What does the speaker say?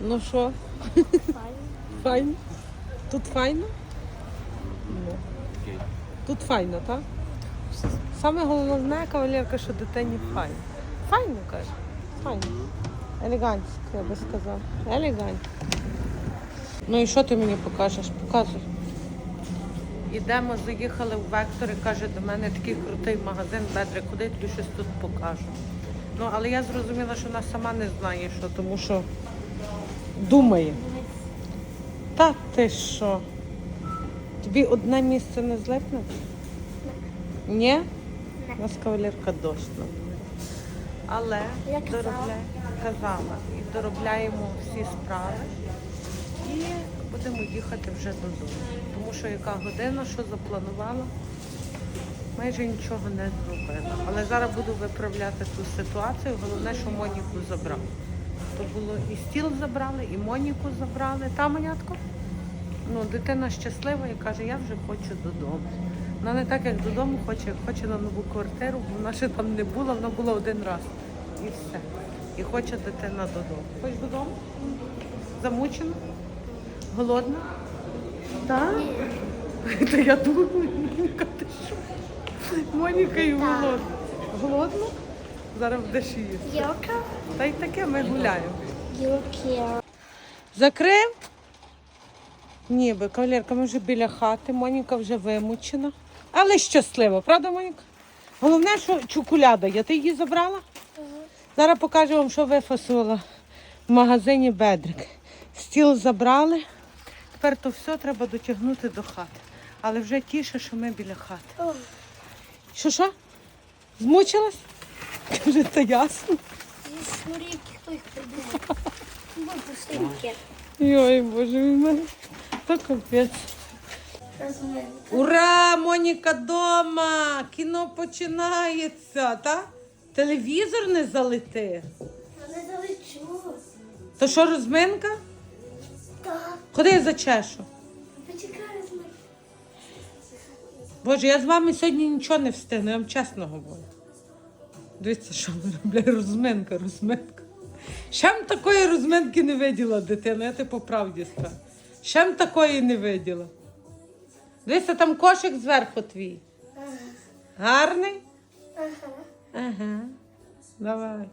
Ну що, файно? Файно? Тут файно? Ну. Тут файно, так? Саме головне, кавалерка, що дитині файно. Файно, каже. Файно. Елегантсько, я би сказала. Елегантсько. Ну і що ти мені покажеш? Показуй. Ідемо, заїхали в Вектор і каже, до мене такий крутий магазин, Бедре, куди тобі щось тут покажу. Ну, але я зрозуміла, що вона сама не знає, що, тому що думає. Та ти що? Тобі одне місце не злипне? Ні? У нас кавалерка досна. Але Я казала. доробляє, казала, і доробляємо всі справи і будемо їхати вже додому. Тому що яка година, що запланувала, майже нічого не зробила. Але зараз буду виправляти ту ситуацію. Головне, що Моніку забрав. То було і стіл забрали, і Моніку забрали. Та Монятко? Ну, дитина щаслива і каже, я вже хочу додому. Вона не так, як додому хоче, хоче на нову квартиру, бо вона ще там не була, вона була один раз. І все. І хоче дитина додому. Хочеш додому? Замучена? Голодна? Так? Та я думаю, Моніка, ти що? Моніка і голодна. Голодна? Зараз будеш їсти. Йока? Та й таке ми гуляємо. Йоки. Закрив? Ніби, кавалерка, ми вже біля хати, Моніка вже вимучена. Але щаслива, правда, Моніка? Головне, що чоколяда є. Ти її забрала? Зараз покажу вам, що вифасувала в магазині Бедрик. Стіл забрали. Тепер то все треба дотягнути до хати. Але вже тіше, що ми біля хати. Що що? Змучилась? Каже, це ясно. Смотри, хто їх придумав. Ну, пустинки. Йой, боже мій мене. То капець. Ура! Моніка дома! Кіно починається, та? Телевізор не залети. Я не залечу. То що, розминка? Так. Ходи я зачешу. Почекай, розумію. Боже, я з вами сьогодні нічого не встигну, я вам чесно говорю. Дивіться, що вона, робите? Розминка, розминка. Ще такої розминки не виділа дитина, я ти по правді скажу. Ще такої не виділа. Дивіться, там кошик зверху твій. Гарний? Ага. Ага. Давай.